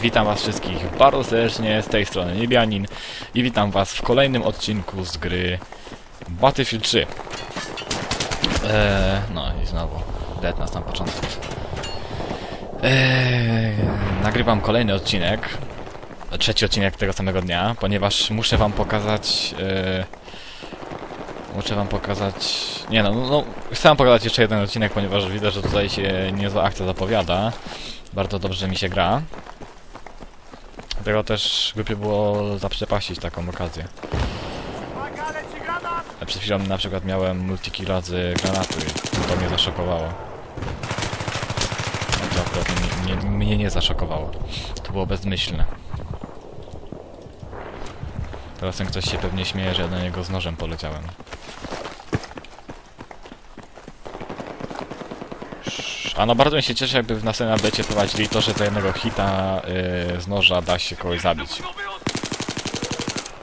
Witam was wszystkich bardzo serdecznie, z tej strony Niebianin i witam was w kolejnym odcinku z gry Battlefield 3. Eee, no i znowu dead na sam początek. Eee, nagrywam kolejny odcinek, trzeci odcinek tego samego dnia, ponieważ muszę wam pokazać... Eee, muszę wam pokazać... Nie no, no, chcę wam pokazać jeszcze jeden odcinek, ponieważ widzę, że tutaj się niezła akcja zapowiada. Bardzo dobrze mi się gra. Dlatego też głupio było zaprzepaścić taką okazję. Przed chwilą na przykład miałem multikilla z granatu i to mnie zaszokowało. To akurat mnie, mnie, mnie nie zaszokowało. To było bezmyślne. Teraz ten ktoś się pewnie śmieje, że ja do niego z nożem poleciałem. A no bardzo mi się cieszę, jakby w następnym update'cie wprowadzili to, że za jednego hita yy, z noża da się kogoś zabić.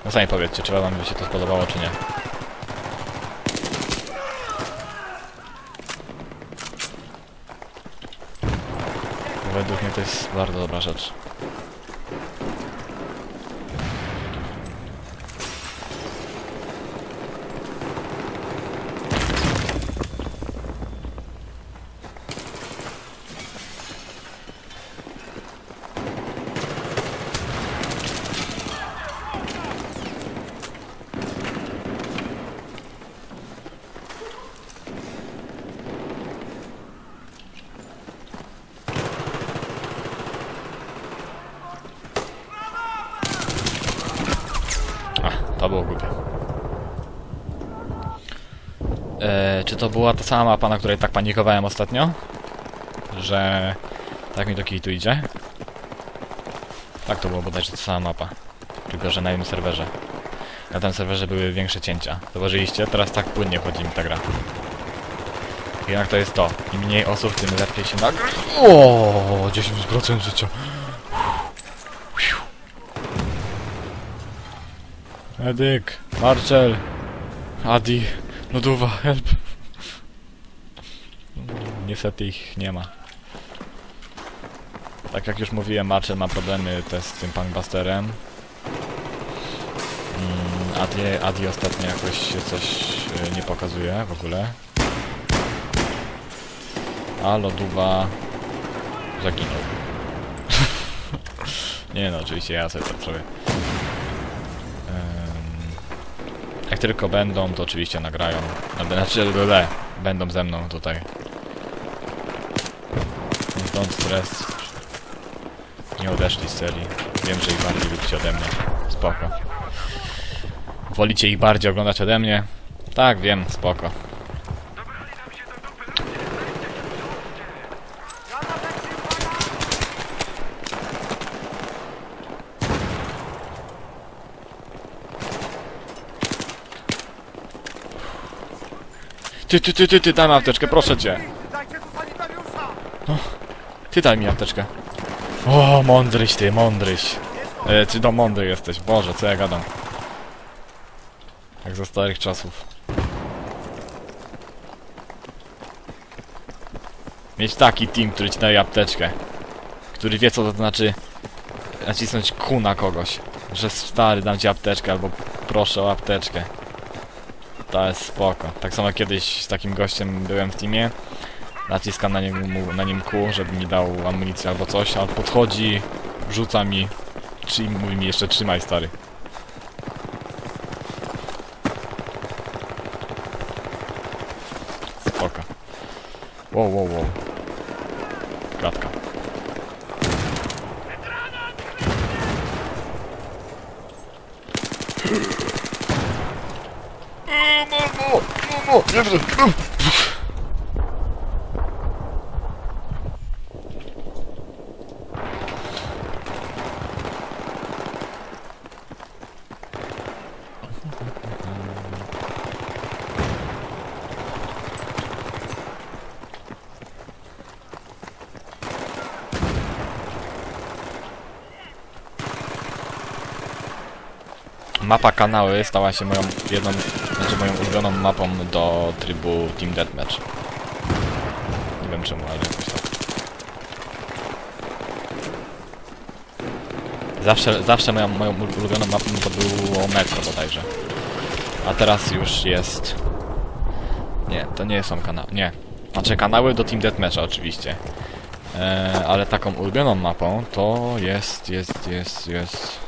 No sami powiedzcie, czy wam by się to spodobało, czy nie. Według mnie to jest bardzo dobra rzecz. A, to było głupie. Eee, czy to była ta sama mapa, na której tak panikowałem ostatnio? Że tak mi do tu idzie? Tak, to było bodajże ta sama mapa. Tylko, że na innym serwerze. Na tym serwerze były większe cięcia. Zauważyliście? Teraz tak płynnie chodzi mi ta gra. Jednak to jest to. Im mniej osób, tym lepiej się nagry... O, 10% życia. Edyk, Marcel, Adi, Lodowa, help. Niestety ich nie ma. Tak jak już mówiłem, Marcel ma problemy też z tym punkbusterem. Mm, Adi, Adi ostatnio jakoś się coś e, nie pokazuje w ogóle. A Lodowa zaginął. nie no, oczywiście ja sobie to zrobię. Em, Jak tylko będą, to oczywiście nagrają. Znaczy, będą ze mną tutaj. Don't stress. Nie odeszli z serii. Wiem, że ich bardziej lubicie ode mnie. Spoko. Wolicie ich bardziej oglądać ode mnie? Tak, wiem, spoko. Ty, ty, ty, ty, ty, daj mi apteczkę, proszę cię. Ty daj mi apteczkę. O, mądryś ty, mądryś. E, ty do mądry jesteś, Boże, co ja gadam. Jak za starych czasów. Mieć taki team, który ci daje apteczkę. Który wie, co to znaczy nacisnąć Q na kogoś. Że stary, dam ci apteczkę, albo proszę o apteczkę. To jest spoko. Tak samo kiedyś z takim gościem byłem w teamie. Naciskam na nim, na nim kół, żeby mi dał amunicję albo coś, a podchodzi, rzuca mi, czy mówi mi jeszcze trzymaj stary. Spoko. Wow, wow, wow. Kratka. Mamo! Mamo! Nie wiem! Mapa kanały stała się moją jedną, znaczy moją ulubioną mapą do trybu Team Deathmatch. Nie wiem czemu, ale jakoś tak. Zawsze, zawsze moją, moją ulubioną mapą to było metro bodajże. A teraz już jest... Nie, to nie są kanały, nie. Znaczy kanały do Team Deathmatcha oczywiście. E, ale taką ulubioną mapą to jest, jest, jest, jest...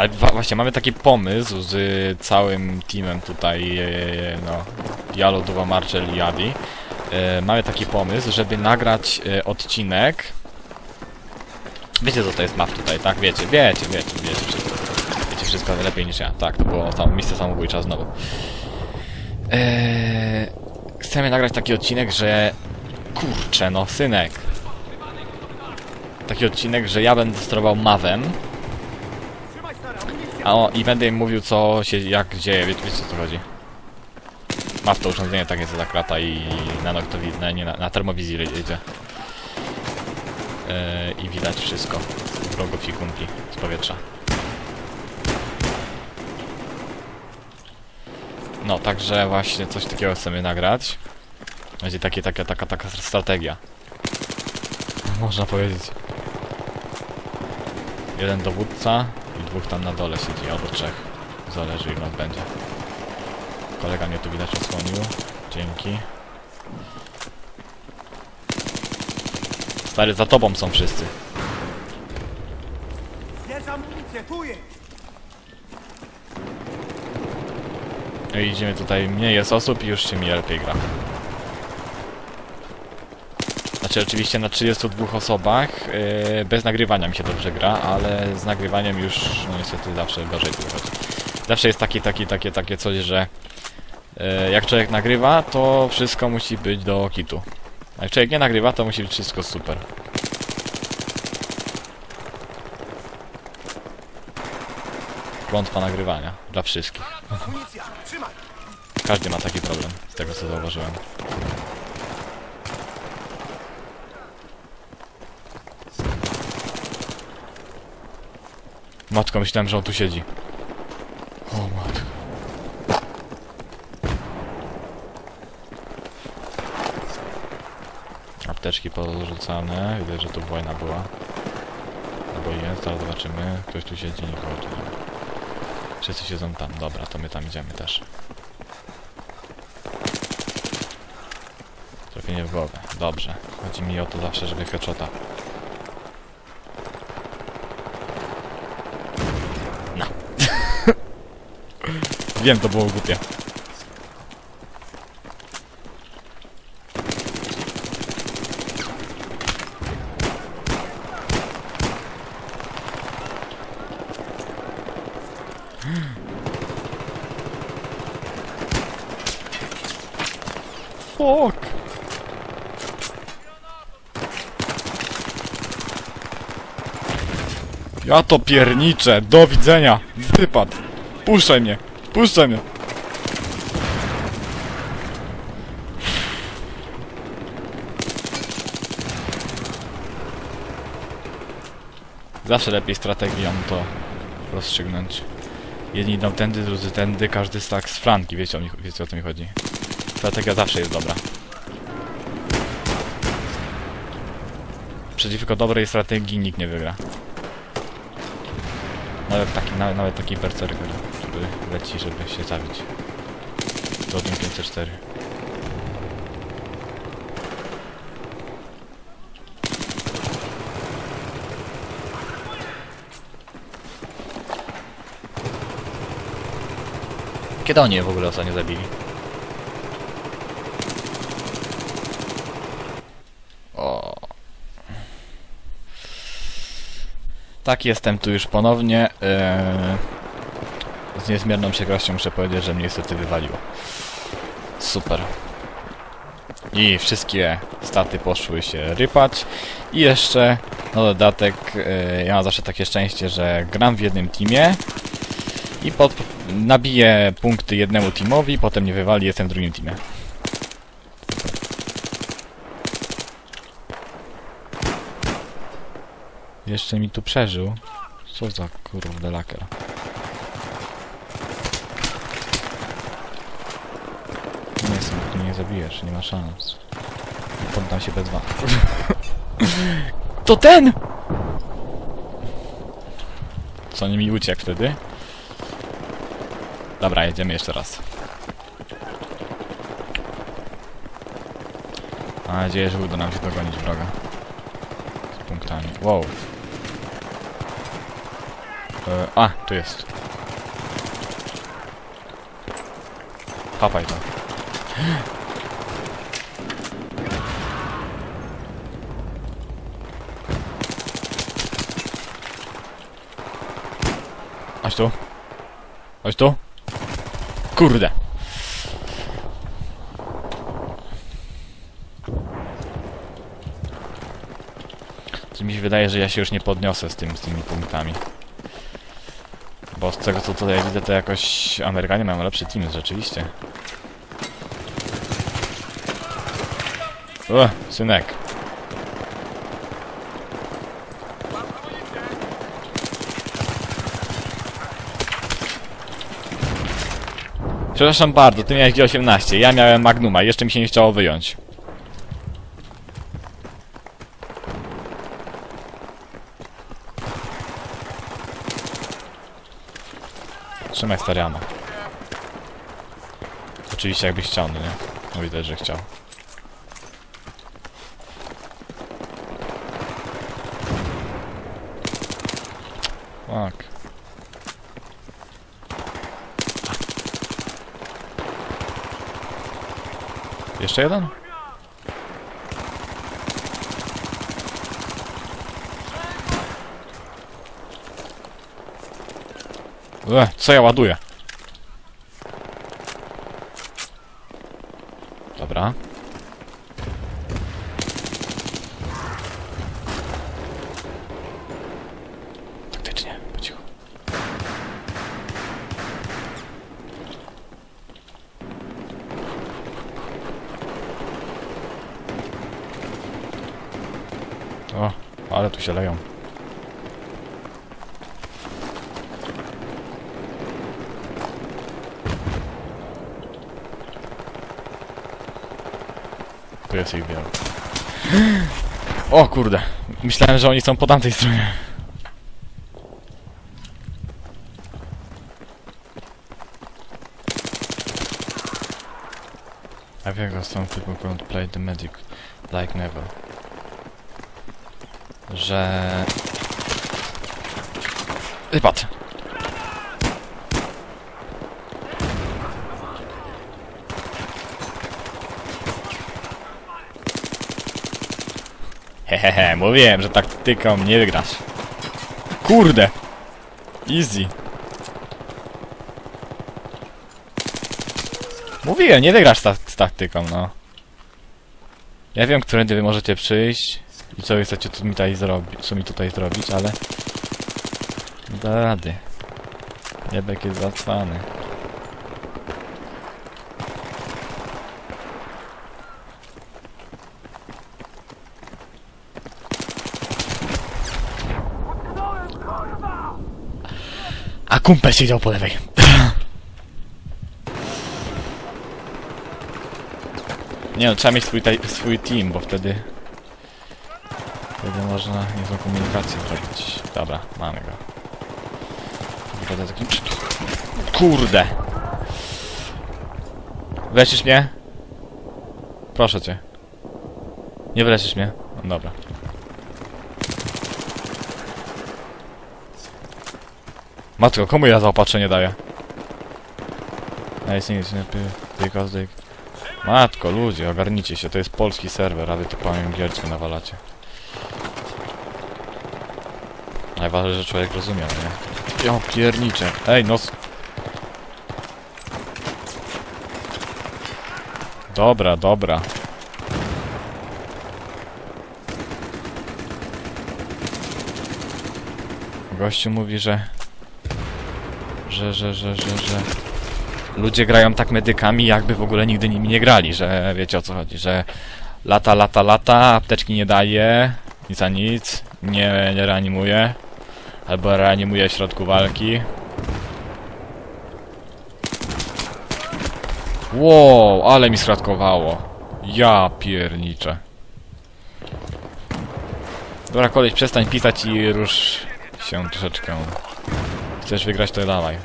Ale właśnie mamy taki pomysł z y, całym teamem tutaj, e, no, Jalo, Duwa, Marcel i Adi. E, mamy taki pomysł, żeby nagrać e, odcinek. Wiecie co to jest map tutaj, tak? Wiecie, wiecie, wiecie, wiecie wszystko. Wiecie wszystko lepiej niż ja. Tak, to było tam miejsce samobójcza znowu. Eee, chcemy nagrać taki odcinek, że... Kurczę, no, synek. Taki odcinek, że ja będę sterował mawem! A o, i będę im mówił, co się, jak dzieje, Wie, wiecie o co chodzi. Maw to urządzenie tak jest za krata i na noktowi, na, nie, na, na termowizji jedzie. Eee, I widać wszystko. Wrogów i kumpli z powietrza. No, także właśnie coś takiego chcemy nagrać. Będzie takie, taka, taka, taka strategia. Można powiedzieć. Jeden dowódca dwóch tam na dole siedzi, albo trzech. Zależy ile będzie. Kolega mnie tu widać osłonił. Dzięki. Stary, za tobą są wszyscy. Bierz amunicję, tu jest! I idziemy tutaj, mniej jest osób i już się mi lepiej gra. Znaczy oczywiście na 32 osobach, yy, bez nagrywania mi się dobrze gra, ale z nagrywaniem już, no niestety zawsze gorzej wychodzi. Zawsze jest takie, takie, takie, takie coś, że yy, jak człowiek nagrywa, to wszystko musi być do kitu. A jak człowiek nie nagrywa, to musi być wszystko super. Klątwa nagrywania dla wszystkich. Każdy ma taki problem, z tego co zauważyłem. Matko, myślałem, że on tu siedzi. O matko. Apteczki porzucane. Widać, że tu wojna była. Albo jest, ale zobaczymy. Ktoś tu siedzi, nikogo tu nie ma. Wszyscy siedzą tam. Dobra, to my tam idziemy też. Trafienie w głowę. Dobrze. Chodzi mi o to zawsze, żeby headshota. Wiem, to było głupie. Fuck. Ja to pierniczę. Do widzenia. Wypad. Puszczaj mnie. Puszczaj mnie. Zawsze lepiej strategią to rozstrzygnąć. Jedni idą tędy, drudzy tędy, każdy tak z flanki, wiecie o, mi, wiecie o co mi chodzi. Strategia zawsze jest dobra. Przeciwko dobrej strategii nikt nie wygra. Nawet taki, nawet, nawet taki berserker, leci, żeby się zabić. Rodin 504. Kiedy oni w ogóle ostatnio zabili? O. Tak, jestem tu już ponownie. Eee, z niezmierną przykrością muszę powiedzieć, że mnie niestety wywaliło. Super. I wszystkie staty poszły się rypać. I jeszcze no dodatek yy, ja mam zawsze takie szczęście, że gram w jednym teamie i pod, nabiję punkty jednemu teamowi, potem nie wywali, jestem w drugim teamie. Jeszcze mi tu przeżył. Co za kurwa lakier. Nie zabijesz, nie ma szans. Poddam się bez was. To ten! Co nie mi uciekł wtedy? Dobra, jedziemy jeszcze raz. Mam nadzieję, że uda nam się dogonić wroga. Z punktami. Wow. E, a, tu jest. Papaj to. Chodź tu. Chodź tu. Kurde. Czy mi się wydaje, że ja się już nie podniosę z, tym, z tymi punktami. Bo z tego co tutaj widzę, to jakoś Amerykanie mają lepszy team, rzeczywiście. O, synek. Przepraszam bardzo, ty miałeś G18, ja miałem Magnuma, jeszcze mi się nie chciało wyjąć. Trzymaj stariana. Oczywiście jakbyś chciał, no nie? No widać, że chciał. Fuck. Jeszcze jeden? E, co ja ładuję? Dobra. Taktycznie, po cichu. O, tu się leją. Tu jest ich wielu. O kurde. Myślałem, że oni są po tamtej stronie. I think that some people can't play the medic like never. Że... Wypad! Hehehe, mówiłem, że taktyką nie wygrasz. Kurde! Easy. Mówiłem, nie wygrasz ta z taktyką, no. Ja wiem, którędy wy możecie przyjść i co wy chcecie tu mi tutaj zrobić, co mi tutaj zrobić, ale... Nie da rady. Jebek jest zacwany. A kumpel siedział po lewej. Nie no, trzeba mieć swój, swój team, bo wtedy... Wtedy można niezłą komunikację zrobić. Dobra, mamy go. Będę taki... Kurde! Wyleczysz mnie? Proszę cię. Nie wyleczysz mnie? No dobra. Matko, komu ja zaopatrzenie daję? Nice, nic, nie. Matko, ludzie, ogarnijcie się, to jest polski serwer, a wy tu po angielsku nawalacie. Najważniejsze, że człowiek rozumie, nie? Ja pierniczę. Ej, no... s- Dobra, dobra. Gościu mówi, że... Że, że, że, że, że... Ludzie grają tak medykami, jakby w ogóle nigdy nimi nie grali, że wiecie o co chodzi, że lata, lata, lata, apteczki nie daje, Nic a nic. Nie, nie reanimuje. Albo reanimuje w środku walki. Wow, ale mi skratkowało. Ja pierniczę. Dobra, koleś, przestań pisać i rusz się troszeczkę. Chcesz wygrać, to dawaj.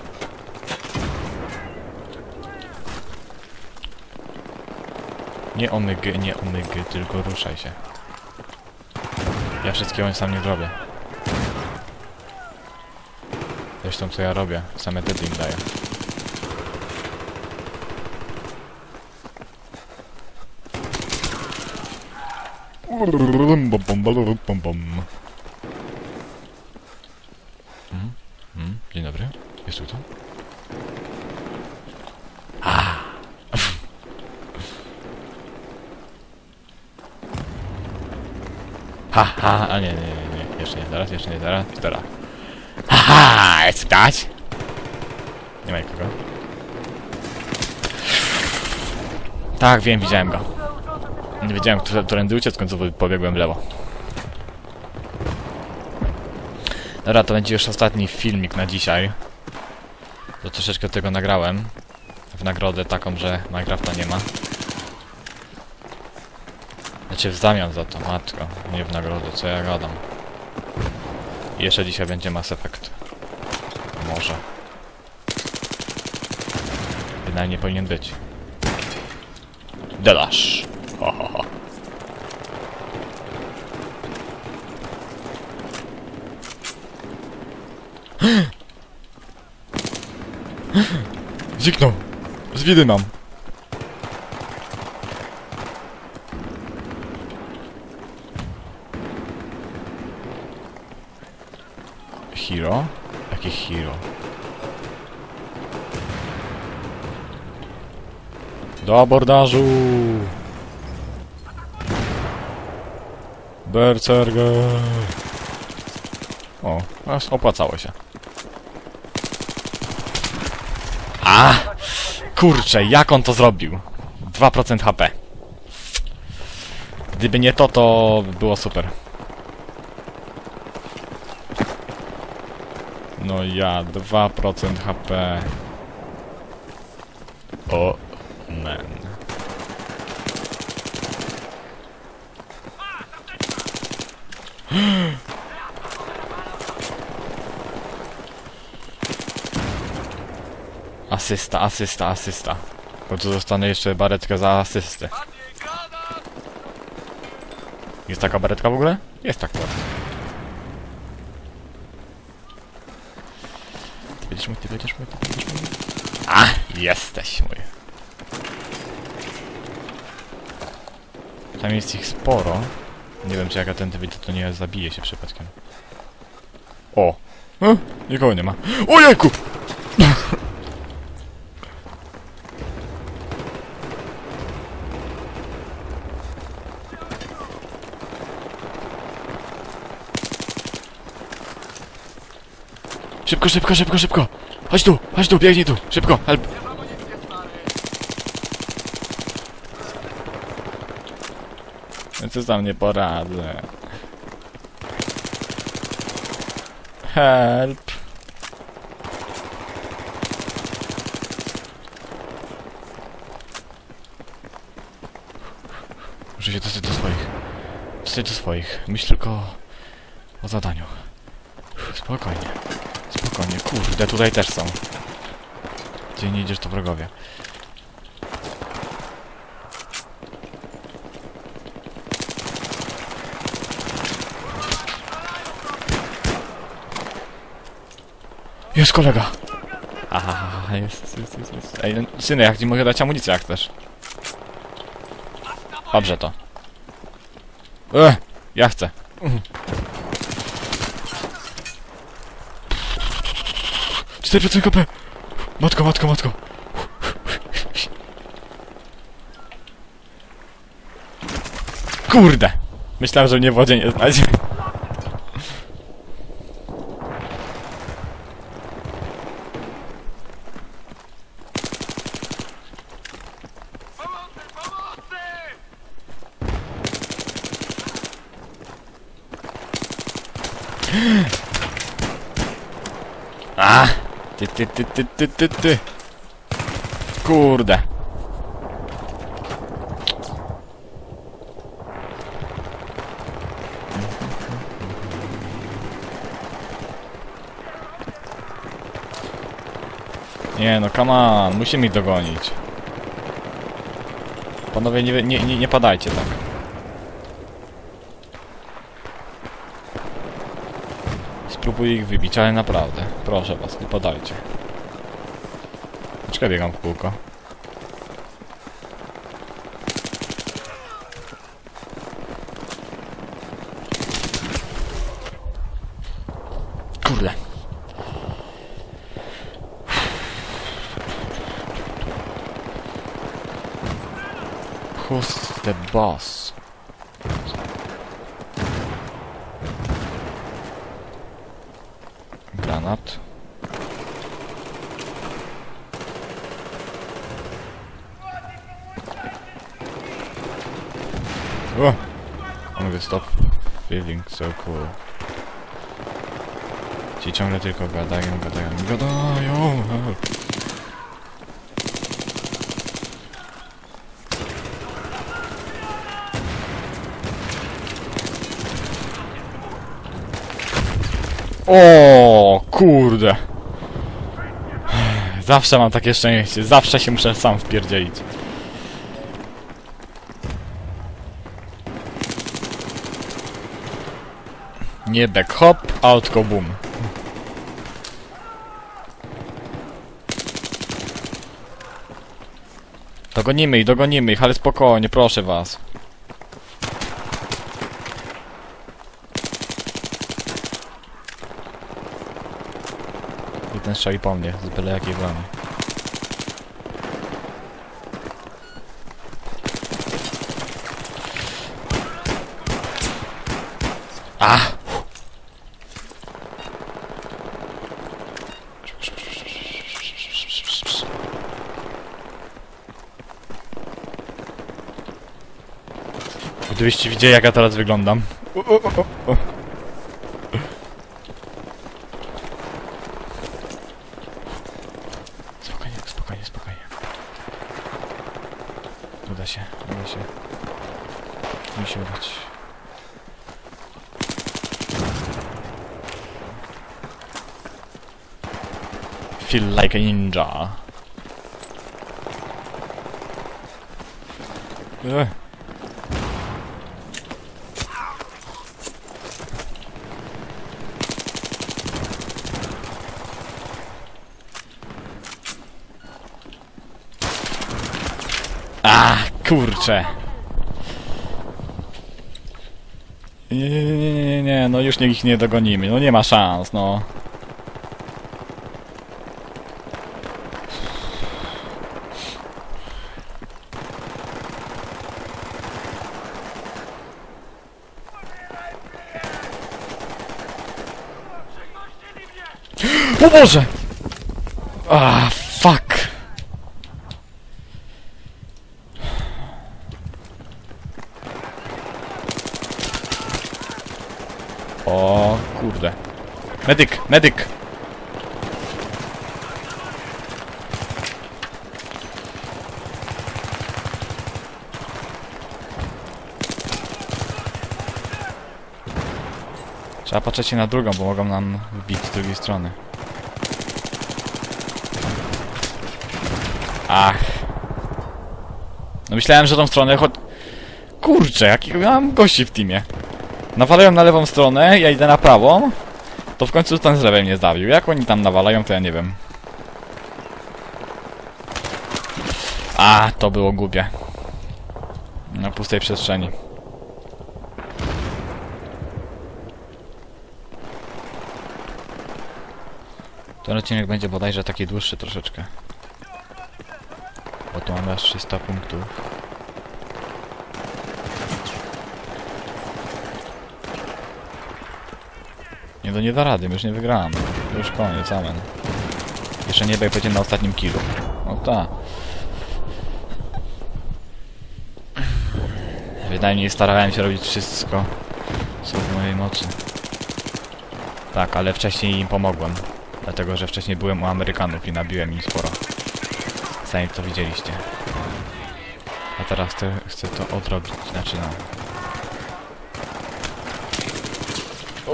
Nie omygy, nie omygy, tylko ruszaj się. Ja wszystkiego sam nie zrobię. Zresztą co ja robię, same te im daję. Mhm, mhm, Dzień dobry. Jest tu to? Ha, ha, a nie, nie, nie, nie, jeszcze nie, zaraz, jeszcze nie, zaraz, teraz. Haha, jest dać? Nie ma nikogo. Tak, wiem, widziałem go. Nie wiedziałem, które- którędy uciec, w końcu pobiegłem w lewo. Dobra, to będzie już ostatni filmik na dzisiaj. To troszeczkę tego nagrałem. W nagrodę taką, że Minecrafta nie ma. Znaczy w zamian za to, matko. Nie w nagrodę, co ja gadam. I jeszcze dzisiaj będzie Mass Effect. Może. Bynajmniej powinien być. Delash. Ho, ho, ho. Widy Abordażu! Berserker! O, aż opłacało się. A! Kurczę, jak on to zrobił? 2% HP. Gdyby nie to, to by było super. No ja, 2% HP. O, Asysta, asysta, asysta. W końcu dostanę jeszcze baretkę za asystę. Jest taka baretka w ogóle? Jest taka. Ty będziesz mój, ty będziesz mój, ty będziesz mój. A, jesteś mój. Tam jest ich sporo. Nie wiem, czy jak ja ten widzę, to nie zabije się przypadkiem. O! E, nikogo nie ma. Ojejku! Szybko, szybko, szybko, szybko! Chodź tu, chodź tu, biegnij tu, szybko, help! Ja co sam nie poradzę. Help! Muszę się dostać do swoich. Dostać do swoich. Myśl tylko o zadaniu. Spokojnie. Spokojnie, kurde, tutaj też są. Gdzie nie idziesz, to wrogowie. Jest kolega! Aha, jest, jest, jest, jest. Ej, no, syny, jak ci mogę dać amunicję, jak chcesz. Dobrze to. Ech, ja chcę. Mhm. 4% KP! Matko, matko, matko! Kurde! Myślałem, że mnie w wodzie nie znajdzie. A! Ty, ty, ty, ty, ty, ty. Kurde. Nie no, come on, musimy dogonić. Panowie, nie, nie, nie, nie padajcie tak. Spróbuję ich wybić, ale naprawdę. Proszę was, nie padajcie. Dlaczego biegam w kółko? Kurde. Who's the boss? Feeling so cool. Ci ciągle tylko gadają, gadają, gadają. O, kurde. Zawsze mam takie szczęście, zawsze się muszę sam wpierdzielić. Nie back hop, a tylko boom. Dogonimy ich, dogonimy ich, ale spokojnie, proszę was. I ten strzał i po mnie, z byle jakiej broni. Ah! Gdybyście widzieli jak ja teraz wyglądam. Spokojnie, spokojnie, spokojnie. Uda się, uda się. Musi się udać. Feel like a ninja. Ugh. A, kurczę. Nie, nie, nie, nie, no już ich nie dogonimy, no nie ma szans, no. O Boże! Ah, fuck! O kurde. Medyk, medyk! Trzeba patrzeć się na drugą, bo mogą nam wbić z drugiej strony. Ach. No myślałem, że tą stronę chod... Kurczę, jakich mam gości w teamie. Nawalają na lewą stronę, ja idę na prawą. To w końcu ten z lewej mnie zabił. Jak oni tam nawalają, to ja nie wiem. A, to było głupie. Na pustej przestrzeni. Ten odcinek będzie bodajże taki dłuższy troszeczkę. Bo tu mamy aż 300 punktów. To nie da rady, już nie wygrałem. Już koniec, amen. Jeszcze nie będzie na ostatnim killu. No tak. Wydajnie starałem się robić wszystko, co w mojej mocy. Tak, ale wcześniej im pomogłem. Dlatego, że wcześniej byłem u Amerykanów i nabiłem im sporo. Sami to widzieliście. A teraz chcę, chcę to odrobić, znaczy no.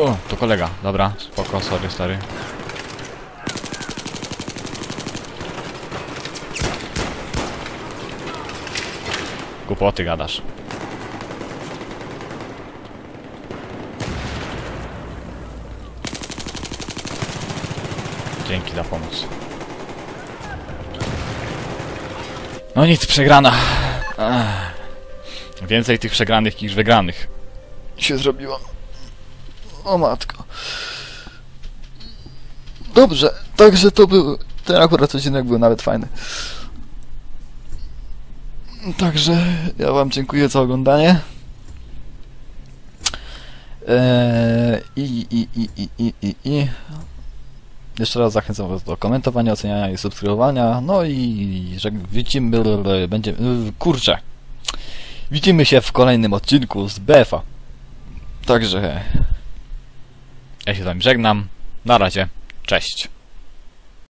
O, to kolega, dobra, spoko, sorry, stary. Głupoty gadasz. Dzięki za pomoc. No nic, przegrana. Ech. Więcej tych przegranych niż wygranych. Się zrobiło. O matko. Dobrze, także to był. Ten akurat odcinek był nawet fajny. Także ja wam dziękuję za oglądanie. Eee, i, i, i, i, i, i. Jeszcze raz zachęcam was do komentowania, oceniania i subskrybowania. No i że widzimy, będzie, kurczę. Widzimy się w kolejnym odcinku z BFA. Także ja się z wami żegnam. Na razie. Cześć.